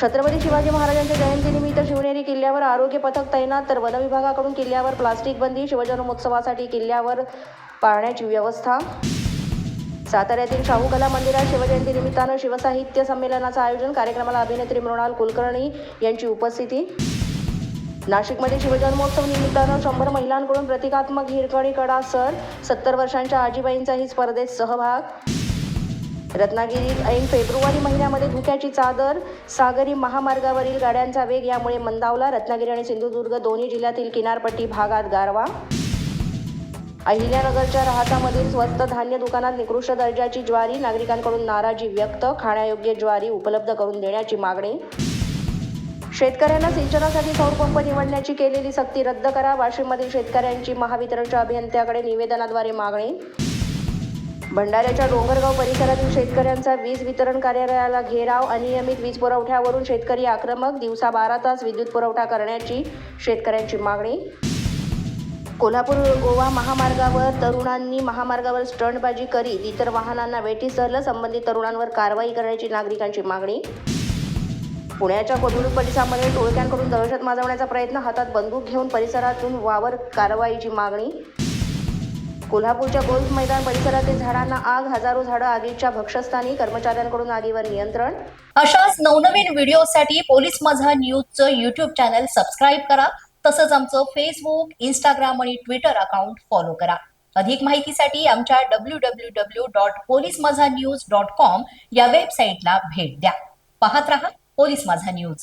छत्रपती शिवाजी महाराजांच्या जयंतीनिमित्त शिवनेरी किल्ल्यावर आरोग्य पथक तैनात तर वन विभागाकडून किल्ल्यावर प्लास्टिक बंदी शिवजन्मोत्सवासाठी किल्ल्यावर पाळण्याची व्यवस्था. साताऱ्यातील शाहू कला मंदिरात शिवजयंती निमित्तानं शिवसाहित्य संमेलनाचं आयोजन कार्यक्रमाला अभिनेत्री मृणाल कुलकर्णी यांची उपस्थिती. नाशिकमध्ये शिवजन्मोत्सव निमित्तानं शंभर महिलांकडून प्रतिकात्मक हिरकणी कडा सर. सत्तर वर्षांच्या आजीबाईंचाही स्पर्धेत सहभाग. रत्नागिरीत ऐन फेब्रुवारी महिन्यामध्ये धुक्याची चादर सागरी महामार्गावरील गाड्यांचा वेग यामुळे मंदावला रत्नागिरी आणि सिंधुदुर्ग दोन्ही जिल्ह्यातील किनारपट्टी भागात गारवा. अहिल्यानगरच्या राहतामधील स्वस्त धान्य दुकानात निकृष्ट दर्जाची ज्वारी नागरिकांकडून नाराजी व्यक्त खाण्यायोग्य ज्वारी उपलब्ध करून देण्याची मागणी. शेतकऱ्यांना सिंचनासाठी सौरपंप निवडण्याची केलेली सक्ती रद्द करा वाशिममधील शेतकऱ्यांची महावितरणच्या अभियंत्याकडे निवेदनाद्वारे मागणी. भंडाऱ्याच्या डोंगरगाव परिसरातील शेतकऱ्यांचा वीज वितरण कार्यालयाला घेराव अनियमित वीज पुरवठ्यावरून शेतकरी आक्रमक दिवसा बारा तास विद्युत पुरवठा करण्याची शेतकऱ्यांची मागणी. कोल्हापूर गोवा महामार्गावर तरुणांनी महामार्गावर स्टंटबाजी करीत इतर वाहनांना वेठीस धरलं संबंधित तरुणांवर कारवाई करण्याची नागरिकांची मागणी. पुण्याच्या कोथरूड परिसरामध्ये टोळक्यांकडून दहशत माजवण्याचा प्रयत्न हातात बंदूक घेऊन परिसरातून वावर कारवाईची मागणी. कोल्हापूरच्या गोल्फ मैदान परिसरातील झाडांना आग हजारो झाडं आगीच्या भक्षस्थानी कर्मचाऱ्यांकडून आगीवर नियंत्रण. अशाच नवनवीन व्हिडिओसाठी पोलीस माझा न्यूजचं युट्यूब चॅनल सबस्क्राईब करा. तसंच आमचं फेसबुक इंस्टाग्राम आणि ट्विटर अकाउंट फॉलो करा. अधिक माहितीसाठी आमच्या W W W dot police Majha news dot com या वेबसाईटला भेट द्या. पाहत रहा पोलीस माझा न्यूज